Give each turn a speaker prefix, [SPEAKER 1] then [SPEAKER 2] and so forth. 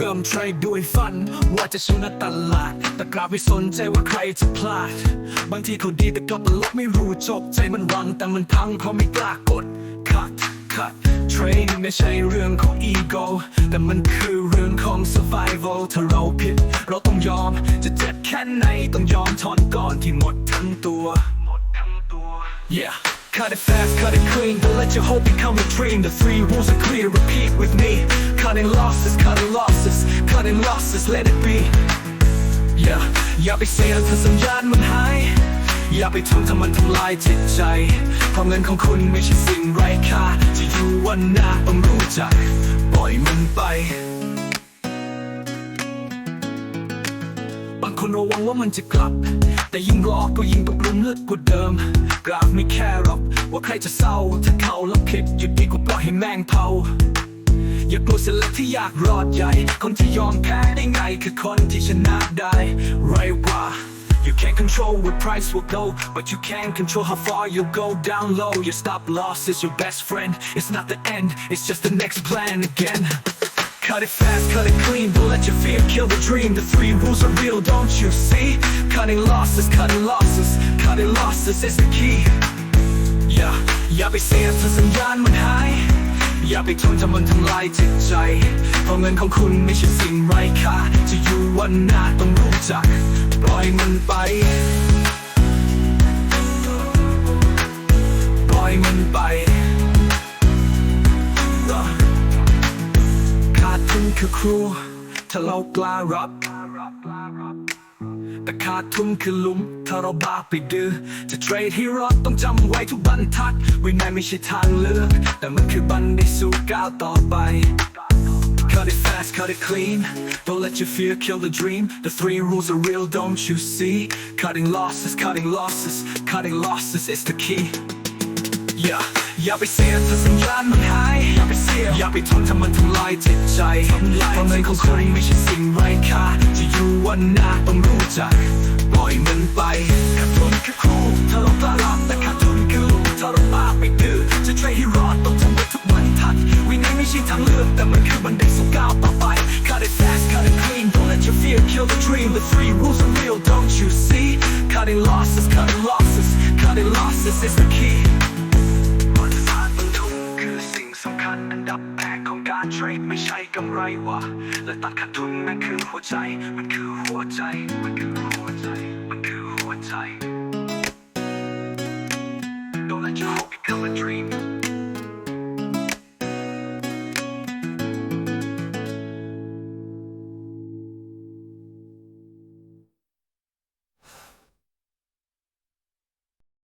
[SPEAKER 1] เริ่มเทรดด้วยฝัน ว่าจะชนะตลาด แต่กลับไม่สนใจว่าใครจะพลาด บางทีเขาดีแต่ก็ตลกไม่รู้จบ ใจมันรังแต่มันพังเพราะไม่กล้ากด cut cut train ไม่ใช่เรื่องของ ego แต่มันคือเรื่องของ survival ถ้าเราผิด เราต้องยอมจะเจ็บแค่ไหนต้องยอมทนก่อนที่หมดทั้งตัวหมดทั้งตัว yeah Cut it fast, cut it clean, don't let your hope become a dream The three rules are clear, repeat with me Cutting losses, cutting losses, cutting losses, let it be yeah. อย่าไปเสียถ้าสัญญาณมันหาย อย่าไปทำถ้ามันทำลายจิตใจ เพราะเงินของคุณไม่ใช่สิ่งไร้ค่า จะอยู่วันหน้าต้องรู้จัก ปล่อยมันไป บางคนระวังว่ามันจะกลับ แต่ยิ่งรอก็ยิ่งต้องรุมลึกกว่าเดิม กราฟไม่แค่หรอกว่าใครจะเศร้า ถ้าเขาล้วคลิปหยุดดีกว่าปล่อยให้แม่งเผา อย่ากลัวเสียเล็กที่อยากรอดใหญ่ คนที่ยอมแพ้ได้ไงคือคนที่ชนะได้ไรวะ You can't control what price will go But you can control how far you'll go down low Your stop loss is your best friend It's not the end, it's just the next plan again Cut it fast, cut it clean, don't let your fear kill the dream The three rules are real, don't you see? Cutting losses, cutting losses, cutting losses is the key Yeah อย่าไปเสียถ้าสัญญาณมันหาย อย่าไปทนถ้ามันทำลายจิตใจ เพราะเงินของคุณไม่ใช่สิ่งไร้ค่า จะอยู่วันหน้าต้องรู้จัก ปล่อยมันไป ปล่อยมันไปขาดทุนคือครู ถ้าเรากล้ารับ แต่ขาดทุนคือหลุม ถ้าเราบ้าไปดื้อจะเทรดให้รอดต้องจำไว้ทุกบรรทัด วินัยไม่ใช่ทางเลือก แต่มันคือบันไดสู่ก้าวต่อไป Cut it fast, cut it clean. Don't let your fear kill the dream. The three rules are real, don't you see? Cutting losses, cutting losses, cutting losses is the key. Yeah อย่าไปเสียถ้าสัญญาณมันหาย อย่าไปเสียอย่า ไปทนถ้ามันทำลายจิตใจเพราะเงินของคุณไม่ใช่สิ่งไร้ค่าจะอยู่วันหน้าต้องรู้จัก ปล่อยมันไปขาดทุนคือครูถ้าเรากล้ารับแต่ขาดทุนคือลูกถ้าเราบ้าไปดื้อจะเทรดให้รอดต้องทำไว้ทุกวันทัดวินัยไม่ใช่ทางเลือกแต่มันคือบันไดสู่ก้าวต่อไป Cut it fast, cut it clean, don't let your fear kill the dream The three rules are real, don't you see? Cutting losses, cutting losses, cutting losses is the key เทรดไม่ใช่กำไรวะและตัดขาดทุนนั่นคือหัวใจ มันคือหัวใจ มันคือหัวใจ